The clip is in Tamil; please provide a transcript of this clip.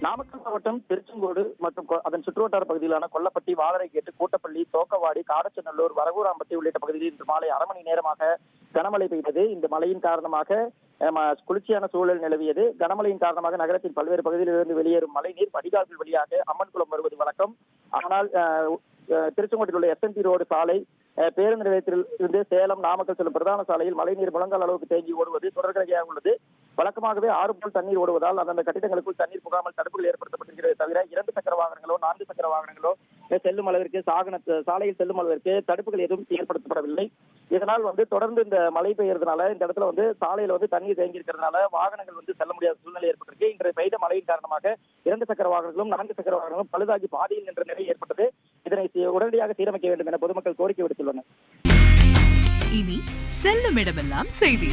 நாமக்கல் மாவட்டம் திருச்செங்கோடு மற்றும் அதன் சுற்றுவட்டார பகுதியிலான கொல்லப்பட்டி வாழரைகேட்டு கூட்டப்பள்ளி தோக்கவாடி காடச்சநல்லூர் வரகூராம்பட்டி உள்ளிட்ட பகுதிகளில் இன்று மாலை அரை மணி நேரமாக கனமழை பெய்தது. இந்த மழையின் காரணமாக ம- குளிர்ச்சியான சூழல் நிலவியது. கனமழையின் காரணமாக நகரத்தின் பல்வேறு பகுதிகளிலிருந்து வெளியேறும் மழைநீர் வடிகால்கள் வழியாக அம்மன் குளம் வருவது வழக்கம். ஆனால் திருச்செங்கோட்டில் உள்ள எஸ்என்பி ரோடு சாலை பேருந்து நிலையத்தில் இருந்து சேலம் நாமக்கல் செல்லும் பிரதான சாலையில் மழைநீர் முழங்கால் அளவுக்கு தேங்கி ஓடுவது தொடர்கதையாக உள்ளது. வழக்கமாகவே ஆறு போல் தண்ணீர் ஓடுவதால் அந்தந்த கட்டிடங்களுக்குள் தண்ணீர் புகாமல் தடுப்புகள் ஏற்படுத்தப்பட்டிருக்கிறது தவிர இரண்டு சக்கர வாகனங்களோ நான்கு சக்கர வாகனங்களோ செல்லும் அளவிற்கு சாகன சாலையில் செல்லும் அளவிற்கு தடுப்புகள் எதுவும் ஏற்படுத்தப்படவில்லை. இதனால் வந்து தொடர்ந்து இந்த மழை பெய்யறதுனால இந்த இடத்துல வந்து சாலையில வந்து தண்ணீர் தேங்கி இருக்கிறதுனால வாகனங்கள் வந்து செல்ல முடியாத சூழ்நிலை ஏற்பட்டிருக்கு. இன்றைய பெய்த மழையின் காரணமாக இரண்டு சக்கர வாகனங்களும் நான்கு சக்கர வாகனங்களும் பழுதாகி பாதியில் நின்ற நிலை ஏற்பட்டது. இதனை உடனடியாக சீரமைக்க வேண்டும் என பொதுமக்கள் கோரிக்கை விடுத்துள்ளனர். இனி செல்லும் இடமெல்லாம் செய்தி.